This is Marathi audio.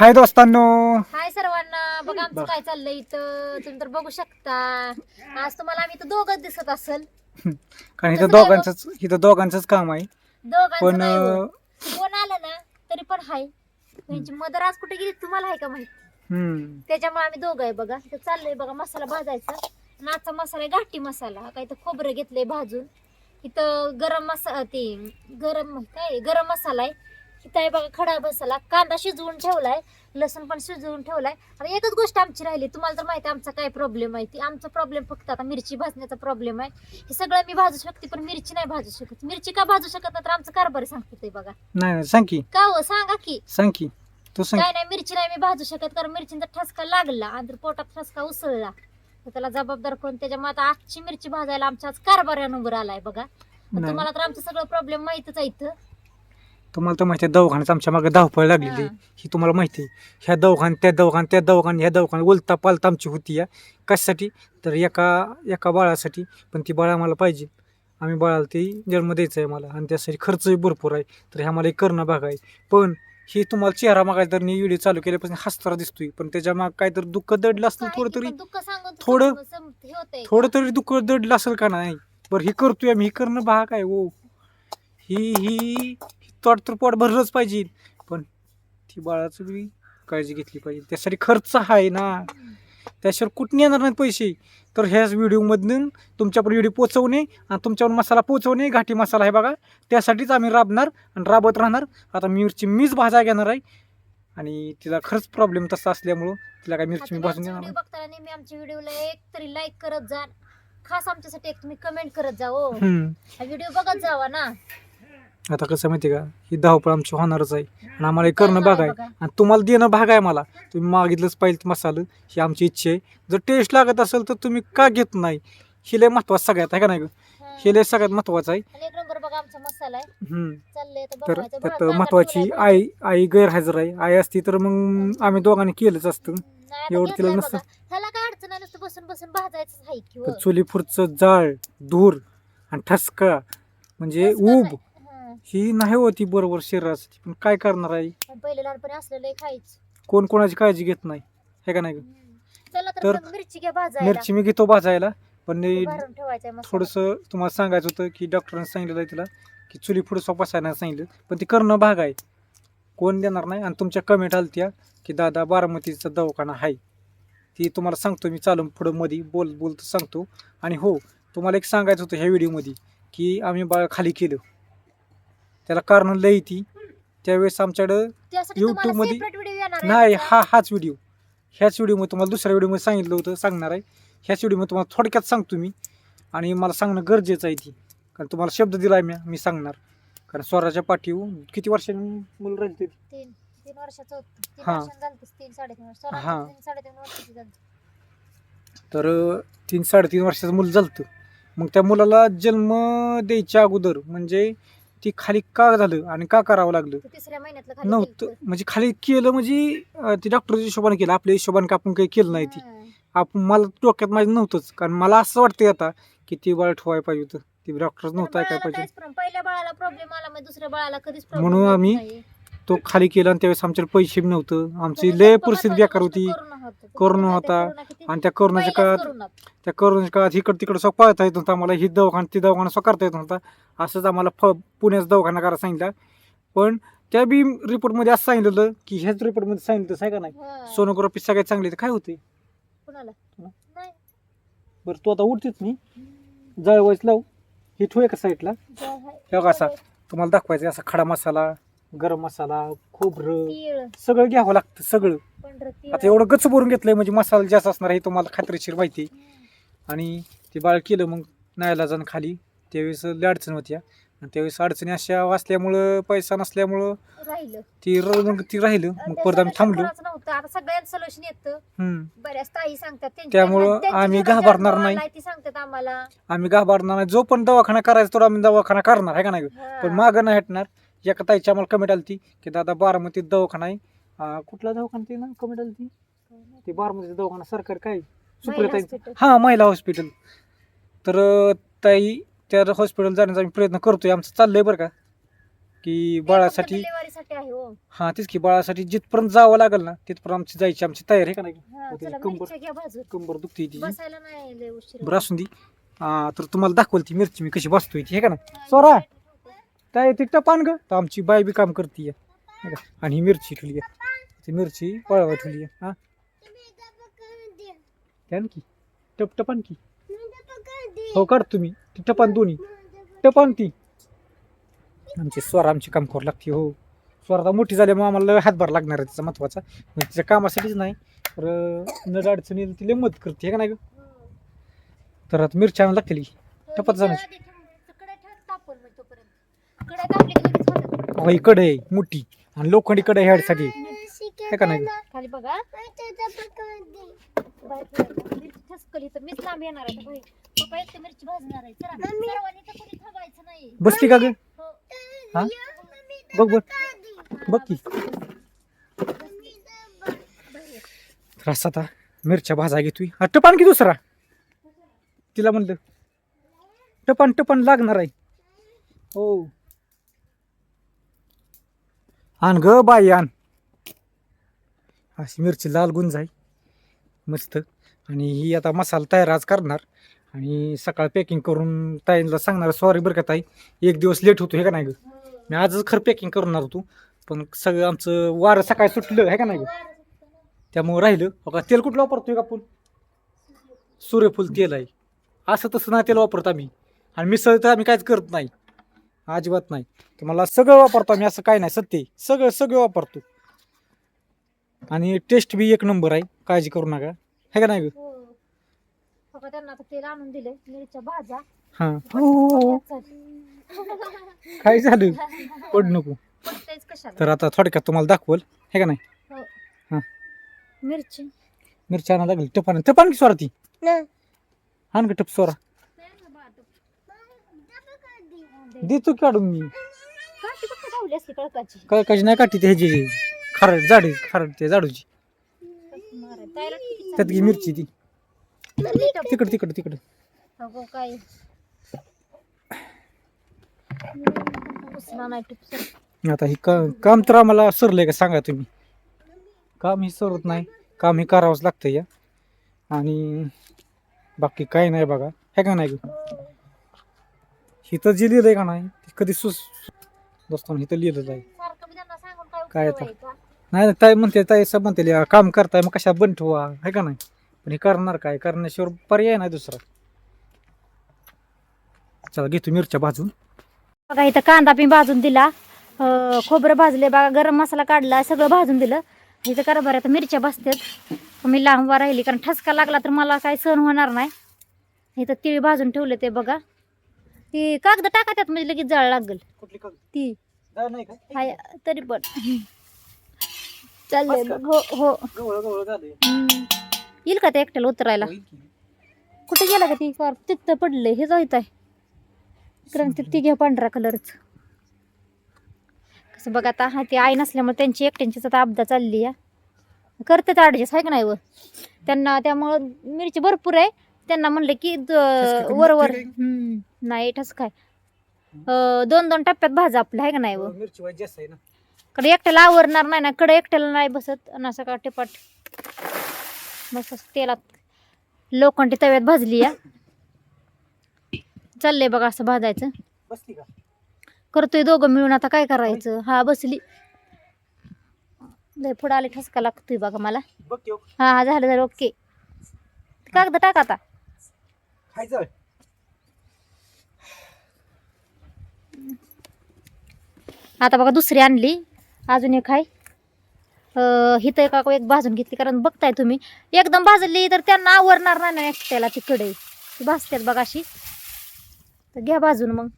हाय दोस्तांनो. हाय सर्वांना. बघा आमचं. काय चाललंय इथं. तुम्ही तर बघू शकता. आज तुम्हाला आम्ही इथं दोघच दिसत असेल. कारण इथं दोघांचंच इथं दोघांचंच काम आहे. दोघांचं पण नाही हो. कोण आलं ना तरी पण हाय. त्यांची मदर आज कुठे गेली तुम्हाला आहे का माहीत? हम्म, त्याच्यामुळे आम्ही दोघं आहे बघा. इथं चाललंय बघा मसाला भाजायचा. आणि आजचा मसाला आहे घाटी मसाला. काय तर खोबरं घेतलंय भाजून. इथं गरम मसाला ते गरम काय गरम मसाला आहे. इथं बघा खडा मसाला कांदा शिजवून ठेवलाय लसूण पण शिजवून ठेवलाय. आणि एकच गोष्ट आमची राहिली तुम्हाला तर माहिती आहे आमचा काय प्रॉब्लेम आहे? ती आमचा प्रॉब्लेम फक्त आता मिरची भाजण्याचा प्रॉब्लेम आहे. हे सगळं मी भाजू शकते पण मिरची नाही भाजू शकत. मिरची का भाजू शकत नाही तर आमचं कारभारी सांगते ते बघा. नाही सांग की. का हो? सांगा की. सांग की. तू सांग. काय नाही मिरची नाही मी भाजू शकत कारण मिरचीचा ठसका लागला आणि पोटात ठसका उसळला तर त्याला जबाबदार कोण? त्याच्यामुळे आता आजची मिरची भाजायला आमच्या आज कारभाऱ्या नंबर आलाय बघा. तुम्हाला तर आमचं सगळं प्रॉब्लेम माहितच आहे इथं. तुम्हाला तर माहिती आहे दवाखान्यात आमच्या मागे धावपळ लागलेली. हा. ही तुम्हाला माहिती आहे. ह्या दवाखान्यात त्या दवाखान्यात त्या दवाखान्यात ह्या दवाखान्यात उलता पालता आमची होती या. कशासाठी? तर एका एका बाळासाठी. पण ती बाळ आम्हाला पाहिजे. आम्ही बाळाला ती जन्म द्यायचा आहे मला आणि त्यासाठी खर्चही भरपूर आहे. तर हे आम्हाला एक करणं भाग आहे. पण ही तुम्हाला चेहरा मागायचा तर मी व्हिडिओ चालू केल्यापासून हसताना दिसतोय. पण त्याच्या माग काहीतरी दुःख दडलं असलं काय थोडं तरी. दुःख सांगून तर थोडं- हे होतंय. थोडं तरी दुःख दडलं असेल का नाही? बरं ही करतोय आम्ही. ही करणं भाग आहे हो. ही ही तोड तर पोट भरलंच पाहिजे. पण ती बाळाचं बी काळजी घेतली पाहिजे. त्यासाठी खर्च आहे ना. त्याशिवाय कुठून येणार नाहीत पैसे? तर ह्याच व्हिडिओमधून तुमच्यापर्यंत व्हिडिओ पोचवणे आणि तुमच्यावर मसाला पोचवणे घाटी मसाला आहे बघा. त्यासाठीच आम्ही राबणार आणि राबत राहणार. आता मिरची मीच भाजा घेणार आहे. आणि तिचा खरंच प्रॉब्लेम तसा असल्यामुळं तिला काय मिरची मी भाजून नाही. बघताना नेहमी आमच्या व्हिडिओला एक तरी लाईक करत जा. खास आमच्यासाठी एक तुम्ही कमेंट करत जा हो. हम्म. हा व्हिडिओ बघत जावा ना. आता कसं माहिती का ही धावपळ आमची होणारच आहे आणि आम्हाला हे करणं भाग आहे. आणि तुम्हाला देणं भाग आहे मला तुम्ही मागितलंच पाहिजे मसालं ही आमची इच्छा आहे जर टेस्ट लागत असेल तर तुम्ही का घेत नाही ही लय महत्वाचं सगळ्यात आहे का नाही? हा. लय सगळ्यात महत्वाचं आहे आणि एक नंबर बघा आमचा मसाला आहे हम्म. चाललंय आता तर बनवायचं. त्यात महत्वाची आई आई गैरहजर आहे आई असती तर मग आम्ही दोघांनी केलंच असतं नाही, आता एवढं तिला नसतं. बघा. ह्याला काय अडचण नाही नुसतं बसून बसून भाजायचं आहे की तर हो. चुली पुढचं जाळ धूर आणि ठसका म्हणजे का ऊब नाही? हा. नाही होती बरोबर शरीरासाठी. पण काय करणार आहे पण पहिले लहानपणी असलेलं खायचं. कोण कोणाची काळजी घेत नाही. हे का नाही गं? हम्म. चला तर तर मग मिरची घ्या भाजायला. मिरची मी घेतो भाजायला. पण भरून. थोडंसं तुम्हाला सांगायचं होतं की डॉक्टरांनी सांगितलं आहे तिला की चुली पुढं सोपासायला सांगितलं. पण ते करणं भाग आहे. कोण देणार नाही. आणि तुमच्या कमेंट आलत्या की दादा बारामतीचा दवाखाना आहे. ती तुम्हाला सांगतो मी चालून पुढं मध्ये बोल बोलतो सांगतो. आणि हो तुम्हाला एक सांगायचं होतं ह्या व्हिडिओमध्ये की आम्ही बाळ खाली केलं. त्याला कारण लई ती. त्यावेळेस आमच्याकडं त्यासाठी YouTube मध्ये- separate video येणार आहे नाही आमचा. हा हाच व्हिडिओ ह्याच व्हिडिओमध्ये तुम्हाला दुसऱ्या व्हिडिओमध्ये सांगितलं होतं सांगणार आहे. ह्याच व्हिडिओमध्ये तुम्हाला थोडक्यात सांगतो मी. आणि मला सांगणं गरजेचं आहे ती. कारण तुम्हाला शब्द दिला आहे मी मी सांगणार. कारण स्वराच्या पाठीवर किती वर्षांनी मुलं राहिली ते? तीन तीन वर्षाचं होतं. तीन हा. वर्षांनी झालं होतं, तीन साडेतीन वर्ष. हा. स्वराचं तीन साडेतीन वर्षाचं झालं. तर अं, तीन साडेतीन वर्षाचं मुलं झालं मग त्या मुलाला जन्म द्यायच्या अगोदर म्हणजे ती खाली का झालं आणि का करावं लागलं? ते तिसऱ्या महिन्यातलं खाली नव्हतं. म्हणजे खाली केलं म्हणजे अं, ते डॉक्टरच्या हिशोबाने केलं. आपल्या हिशोबाने का आपण काही केलं नाही ती. आपण मला डोक्यात माझं नव्हतंच. कारण मला असं वाटतंय आता की ती बाळ ठेवायला पाहिजे होतं. ती डॉक्टर नव्हता काय बाळाला पाहिजे. काहीच problem- पहिल्या बाळाला प्रॉब्लेम आला मग दुसऱ्या बाळाला कधीच problem म्हणून आम्ही नाही. तो खाली केला आणि त्यावेळेस आमच्याकडे पैसे बी नव्हतं. आमची लय परिस्थिती बेकार होती. करोना होतं. होता. आणि त्या कोरोनाच्या काळात. त्या कोरोनाच्या काळात इकडं तिकडं सो पळता येत नव्हतं. आम्हाला ही दवाखाना ती दवाखाना सो करता येत नव्हता. असंच आम्हाला फ पुण्याचा दवाखाना करायला सांगितलं. पण त्या बी रिपोर्टमध्ये असं सांगितलं की ह्याच रिपोर्टमध्ये सांगितलं आहे का नाही. सोनोग्राफी सगळ्यात चांगली तर काय होते बरं तू आता उठतेच मी जळवायच लाव. हे ठेवूया का साईडला हे असा. तुम्हाला दाखवायचं असा खडा मसाला. गरम मसाला खोबरं तीळ. सगळं घ्यावं लागतं सगळं. पंढर तीळ. आता एवढं गच्च भरून घेतलंय म्हणजे मसाला जास्त असणार हे तुम्हाला खात्रीशीर माहिती आहे. आणि ते बाळ केलं मग नायला जाणं खाली. त्यावेळेस लय अडचण होत्या. आणि त्यावेळेस अडचणी अशा वाचल्यामुळं पैसा नसल्यामुळं राहिलं. ती र- मग ती राहिलं. मग परत आम्ही थांबलो. कोणाचं नव्हतं. आता सगळ्यांचं सोल्युशन येतं. हम्म. बऱ्याच ताई सांगतात त्यांची- त्यामुळं त्यांची आम्ही घाबरणार नाही. आलाय ती सांगतात आम्हाला. आम्ही घाबरणार नाही. जो पण दवाखाना करायचा तो आम्ही दवाखाना करणार आहे का नाही? हा. पण मागं नाही हटणार. एका ताईची आम्हाला कमेंट आली की दादा बारामतीत दवाखाना आहे. अं, कुठला दवाखाना ते ना? कमेंट आली ते बारामतीचा दवाखाना सरकारी काय? सुप्रिया hospital. हां महिला हॉस्पिटल तर अं, ताई त्या हॉस्पिटल जाण्याचा आम्ही प्रयत्न करतोय. आमचं चाललंय बरं का? की बाळासाठी डिलिव्हरीसाठी आहे हो. हा तेच की बाळासाठी जिथपर्यंत जावं लागेल ना तिथपर्यंत आमची जायची. आमची तयारी आहे का नाही? हा. चला कंबर. मिरच्या घ्या भाजून. कंबर दुखती ती बसायला नाही लय उशीर बरं असून दी. हा, तर तुम्हाला दाखवल ती मिरची मी कशी बसतोय ती हे का ना सोरा! काय ते पान ग? तर आमची बाय बी काम करते आणि ही मिरची ठेवली आहे. ती मिरची पळवा ठेवली आहे हा. त्यान की. टप टपान की. हो काढ तुम्ही. ती टपान दोन्ही. टपान ती. आमची स्वर आमची काम करू लागते हो. स्वर आता मोठी झाल्यामुळे आम्हाला हातभार लागणार आहे त्याचा महत्त्वाचा. म्हणजे तिच्या कामासाठीच नाही तर नड अडचणी तिला मदत करते का नाही ग? तर आता मिरची आणायला लागतील टपात जाण्याची. कडे ठेव तापवून मग तोपर्यंत कडे तापली की लगेच होतात. अहो, ही कढई आहे मोठी. आणि लोखंडी कढई ह्यासाठी हे का नाही? खाली बघा. बाहेर ठेवा. मिरची ठसकली तर मीच लांब येणार आहे तर भाई. पप्पा एक तर मिरची भाजणार आहे. चला सर्वांनी तर कोणी थांबायचं नाही. बसली का ग? हो. हा? बघ बघ. बघ की. तर असं आता. मिरच्या भाजा घेतोय. हा टपान की दुसरा? तिला म्हणलं टपान टपान लागणार आहे. हो. आण ग बाई आण. अशी मिरची लाल गुंज आहे मस्त. आणि ही आता मसाला तयार आज करणार. आणि सकाळ पॅकिंग करून ताईला सांगणार सॉरी बरं का ताई एक दिवस लेट होतो हे का नाही ग? मी आजच खरं पॅकिंग करणार होतो. पण सगळं आमचं वारं सकाळी सुटलं आहे का नाही ग? त्यामुळं राहिलं. हो का तेल कुठलं वापरतोय का आपण? सूर्यफूल तेल आहे. असं तसं नाही तेल वापरतो आम्ही. आणि मिसळ तर आम्ही काहीच करत नाही. अजिबात नाही. तर मला सगळं वापरतो आम्ही असं काय नाही सत्य. सगळं सगळं वापरतो. आणि टेस्ट बी एक नंबर आहे काळजी करू नका. है का नाही ग? हो. पप्पा त्यांना आता तेल आणून दिले मिरच्या भाजा हां. हो काय झालं? पड नको. कशाला? तर आता थोडक्यात तुम्हाला दाखवल. हे का नाही? मिरची. मिरची आणा लागली. टपान टपान की स्वरा ती? आण का टप स्वरा देतो काढून मी. काठी असती कळकाची. काय कशी नाही काठी ते ह्याची खारट जाडी खारट ते जाडूची किती त्यात की मिरची ती. चांगली तिकड तिकड तिकड. अगो काय? उसला नाही टूप सर आता ही का काम तर आम्हाला सरलंय का सांगा तुम्ही. काम हे सरत नाही. काम हे करावंच लागतं या. आणि बाकी काय नाही बघा. हे का नाही इथं जे लिहिलंय का नाही ते कधी सुस दोस्तांना इथं लिहिलं आहे. सारखं मी त्यांना सांगून काय काय उपयोग आता? आहे का? नाही नाही, ताई म्हणते ताई सब म्हणते "लिहा, काम करताय मग कशा बंद ठेवा आहे का नाही? पण हे करणार काय? करण्याशिवाय पर्याय नाही दुसरा. चला घेतो मिरच्या भाजून. बघा इथं कांदा मी भाजून दिला. अं, खोबरं भाजले बघा गरम मसाला काढला सगळं भाजून दिलं. इथं करा बरं आता मिरच्या भाजतात. मी लांब उभा राहिली कारण ठसका लागला तर मला काय सहन होणार नाही. इथं तिळी भाजून ठेवले ते बघा. ती कागद टाका त्यात म्हणजे लगेच जाळ लागल. कुठली ती. नाही का हाय तरी पण. चाललंय. हो हो. गवळ गवळ झालंय. हम्म. येईल का ते एकट्याला उतरायला? होईल की. कुठे गेला का ती? कार तिथं पडलंय हे जायत आहे कारण ते ती घ्या पांढऱ्या कलरच कसं बघा आता हा ती आई नसल्यामुळे त्यांची एकट्यांचीच आता अपदा चालली आहे. करतेच ॲडजस्ट आहे का नाही व? त्यांना त्यामुळं मिरची भरपूर आहे. त्यांना म्हणलं की द- वर वर हम्म, नाही ठस काय अं, दोन दोन टप्प्यात भाजा आपलं आहे का नाही व मिरची वाईट जास्त आहे ना. कडे एकट्याला आवरणार नाही ना कडे एकट्याला नाही बसत. आणि असं का टिपाट बस असं तेलात. लोखंडी तव्यात भाजली या. चाललंय बघा असं भाजायचं. बसली का? करतोय दोघं मिळून आता काय करायचं? हा बसली. लय पुढं आले ठसका लागतोय बघा मला. बघ हो. हा हा झालं झालं ओके. कागद टाक आता. खायचं आता बघा दुसरी आणली. अजून एक आहे. अं, हिथं एका एक भाजून घेतली कारण बघताय तुम्ही एकदम भाजली तर त्यांना आवरणार नाही ना एकट्याला तिकडे ती भाजतात बघा अशी. तर घ्या भाजून मग.